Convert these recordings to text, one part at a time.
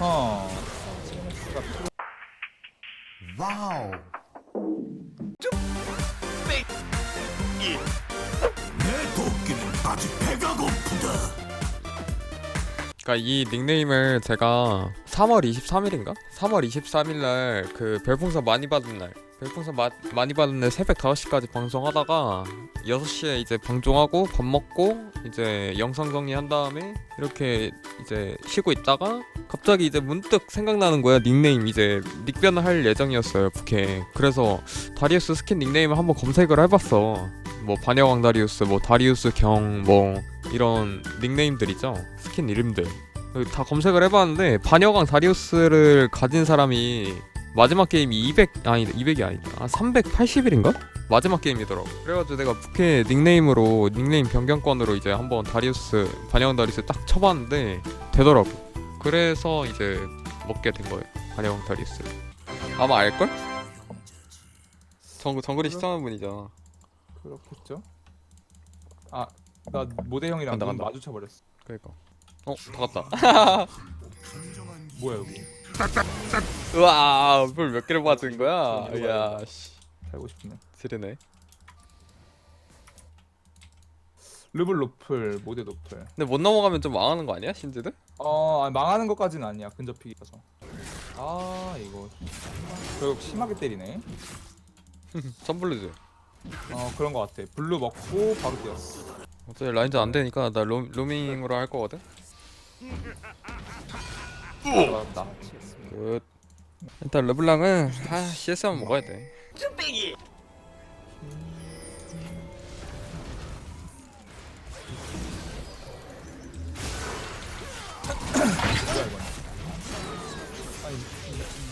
어. 와우. 내 도끼는 아직 배가 고프다. 그러니까 이 닉네임을 제가 3월 23일인가? 3월 23일 날 그 별풍선 많이 받은 날 별풍선 마, 많이 받은 날 새벽 5시까지 방송하다가 6시에 이제 방송하고 밥 먹고 이제 영상 정리한 다음에 이렇게 이제 쉬고 있다가 갑자기 이제 문득 생각나는 거야 닉네임. 이제 닉변을 할 예정이었어요 부캐. 그래서 다리우스 스킨 닉네임을 한번 검색을 해봤어. 뭐 반야왕 다리우스 뭐 다리우스 경 뭐 이런 닉네임들이죠 스킨 이름들. 다 검색을 해봤는데 반야왕 다리우스를 가진 사람이 마지막 게임이 200 아니 200이 아니다 아 380일인가? 마지막 게임이더라고. 그래가지고 내가 부캐 닉네임으로 닉네임 변경권으로 이제 한번 다리우스 반야왕 다리우스 딱 쳐봤는데 되더라고 그래서 이제 먹게 된 거예요 다리우스 아마 알걸? 정, 정글이 시청하는 분이잖아 그렇겠죠. 아, 나 모델 형이랑 간다, 눈 간다. 마주쳐 버렸어. 그니까 어? 다 갔다 뭐야 여기? 우와 물몇 개를 맞은 거야? 이야, 씨 살고 싶네. 지르네 르블 노플, 모델 노플. 근데 못 넘어가면 좀 망하는 거 아니야 신지드? 어, 아니, 망하는 것까지는 아니야. 근접픽이라서. 아, 이거 결국 심하게 때리네. 선블루즈 어, 그런 것 같아. 블루 먹고 바로 뛰었어. 어차피 라인전 안 되니까 나 로, 로밍으로 할 거거든. 굿 일단 르블랑은 아 CS만 먹어야 돼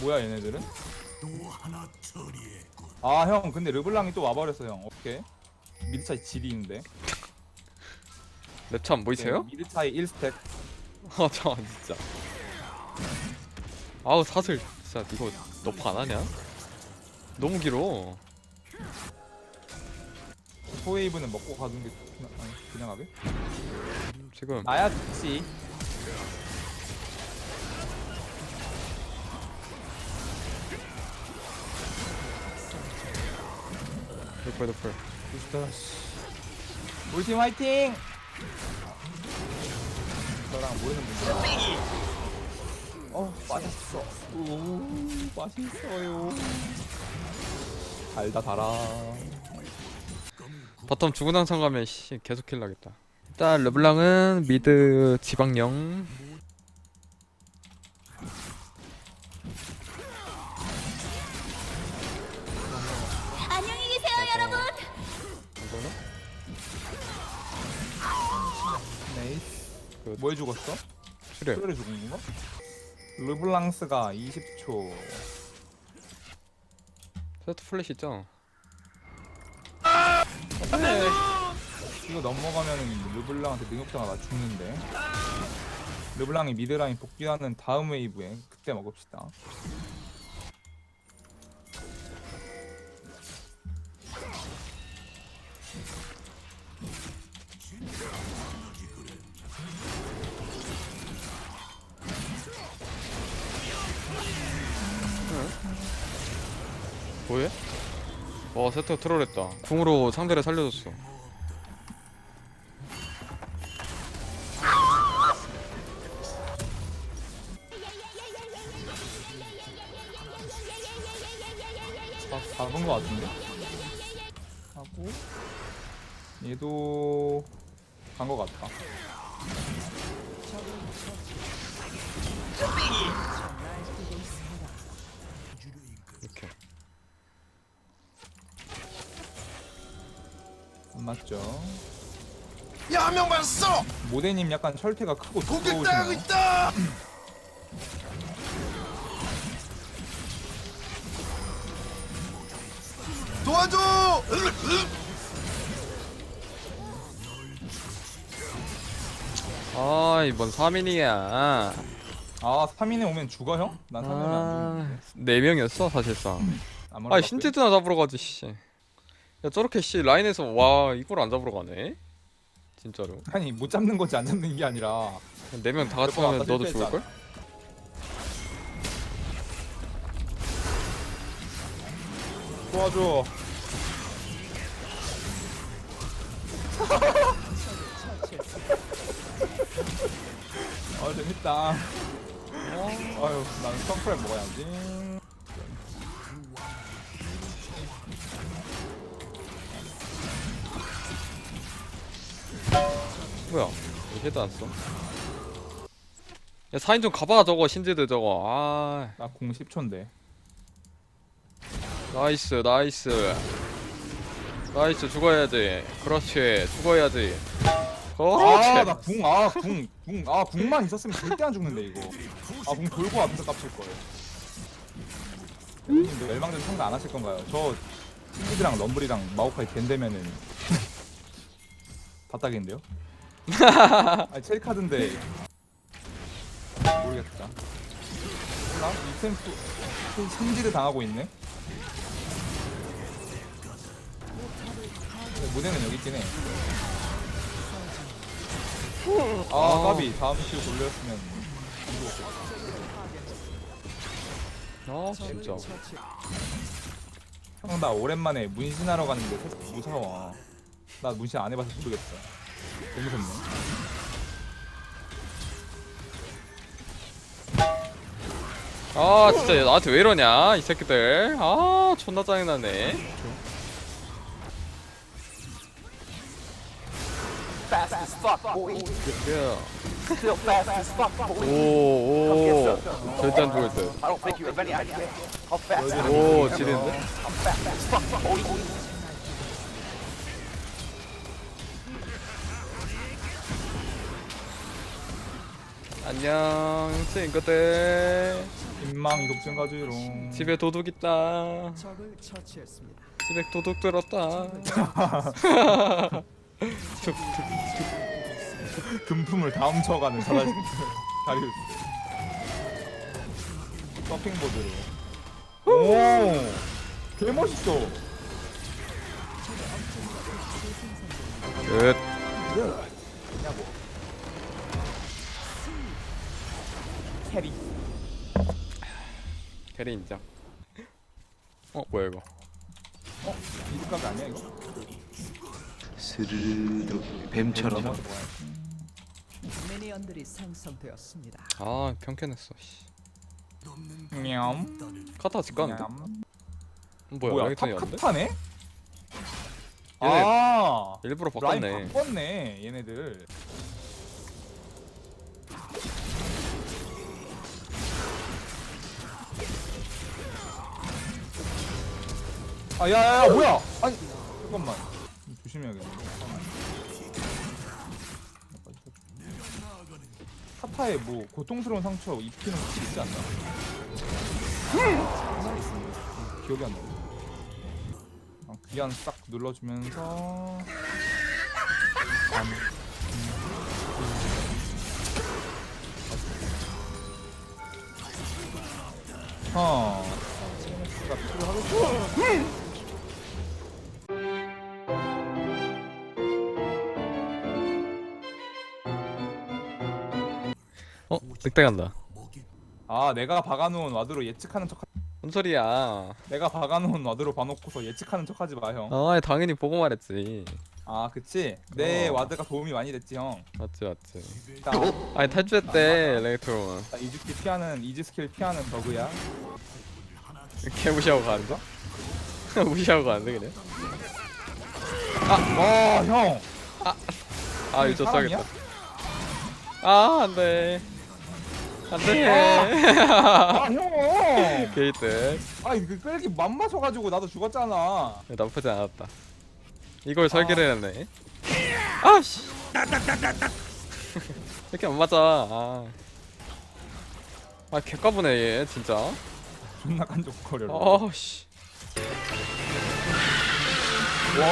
뭐야 얘네들은? 또 하나 처리했군. 아형 근데 르블랑이 또 와버렸어 형 어떻게? 미드 차이 질이 있는데 랩차 안 보이세요? 네, 미드 차이 1스택 아저 진짜 아우 사슬 진짜 이거 너프 안 하냐? 너무 길어 소웨이브는 먹고 가는 게 좋구나 아니 그냥 하게? 지금 나야 좋지 노플 노플 좋다 우리 팀 화이팅! 저랑 모르는 분들. 어 맛있어. 오 맛있어요. 달다 달아. 바텀 죽은 항상 가면 씨 계속 킬 나겠다. 일단 르블랑은 미드 지방령 굿. 뭐해 죽었어? 출혈 수혈에 죽은 건가? 르블랑스가 20초 세트 플래시 있죠? 이거 넘어가면 르블랑한테 능력자가 나 죽는데 르블랑이 미드라인 복귀하는 다음 웨이브에 그때 먹읍시다 뭐해? 와 세트 트롤했다. 궁으로 상대를 살려줬어. 다 잡은 거 같은데. 하고 얘도 간 거 같다 안 맞죠 야, 한명 봤어. 모대님 약간 철퇴가 크고 공격 당하고 두꺼우시네요 있다. 도와줘. 아 이번 3인이야 아 3인에 오면 죽어 형? 난 3인에 안 아... 4명이었어 사실상 죽는데 아 신지드나 잡으러 가지 씨. 야 저렇게 씨 라인에서 와 이걸 안 잡으러 가네 진짜로 아니 못 잡는 건지 안 잡는 게 아니라 네 명 다 같이 하면 너도 죽을걸? 도와줘. 아 재밌다. 아유 난 선크림 먹어야지. 뭐야 이게도 안써 야 4인 좀 가봐 저거 신지드 저거 아 나공 10초인데. 나이스 나이스 나이스 죽어야지 그렇지 죽어야지 그렇지 아나 궁, 아 궁, 궁, 아 궁만 있었으면 절대 안 죽는데 이거. 아 궁 돌고 앞에서 깝칠 거예요. 근데 멸망전 참가 안 하실 건가요? 저 신기드랑 럼블이랑 마오카이 겐되면은 다 따겠는데요? 아니 첼 카드인데. 모르겠다. 나 이템프 신기드 당하고 있네. 무대는 여기 있긴 해. 아, 까비. 다음 큐 돌렸으면 아 진짜 형 나 오랜만에 문신하러 갔는데 무서워. 나 문신 안 해봐서 모르겠어 너무 무섭네 아 진짜 얘 나한테 왜 이러냐 이 새끼들 아 존나 짜증나네 Fast as fuck, boy. Still fast as fuck, boy. 오오 절대 안 죽을 듯 I don't think you have any idea how fast I am. 오 지린데? I'm fast as fuck, boy. 안녕 친구들. 인망 이속 증가주롱 집에 도둑 있다. 집에 도둑 들었다. 금품을 다 훔쳐가는 다리우스 서핑보드로 오! 개멋있어. 끝. 야뭐 캐리 캐리 인정 어 뭐야 이거 어? 이득값이 아니야 이거? 스르르 뱀처럼 뭐야, 뭐야. 미니언들이 생성되었습니다. 아 평캔했어 씨. 냠 카타 집 가는데? 냠 뭐야 뭐야 라이턴이 안 돼? 탑카타네? 얘네 아 일부러 라인 바꿨네 바꿨네 얘네들 아 야야야 뭐야 아니 잠깐만 조심해야겠네 타타에 뭐 고통스러운 상처 입히는 거 있지 않나? 기억이 안 나. 아, 귀한 싹 눌러주면서 안. 어. 가 필요하겠죠. 어? 늑대 간다 아, 내가 박아놓은 와드로 예측하는 척. 뭔 소리야 내가 박아놓은 와드로 봐놓고서 예측하는 척 하지 마, 형. 아 당연히 보고 말했지 아, 그치? 내 어. 와드가 도움이 많이 됐지, 형. 맞지 맞지 나, 아니 탈주했대 레이트로 나 이즈 스킬 피하는 이즈 스킬 피하는 버그야. 이렇게 무시하고 가는데? 무시하고 가는데 그냥? 와, 형. 아 이거 사람이야? 써야겠다 아 안돼 안돼 아, 형. 게이트 아, 이거 끌기 맘마셔가지고 나도 죽었잖아. 나쁘지 않았다 이걸 설계를 했네 아씨 이렇게 안 맞아 아, 아 개까부네 얘 진짜 존나 깐족거려. 아씨 와.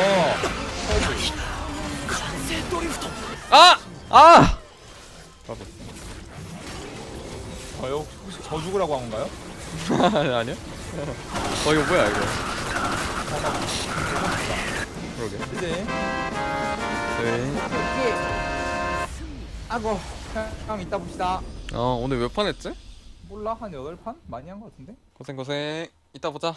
아! 아! 까부 저요? 혹시 저 죽으라고 한 건가요? 아니야? 어 이거 뭐야 이거 그러게 이제 네. 아고 형, 형 이따 봅시다. 어 오늘 몇 판 했지? 몰라 한 여덟 판 많이 한 것 같은데? 고생 고생 이따 보자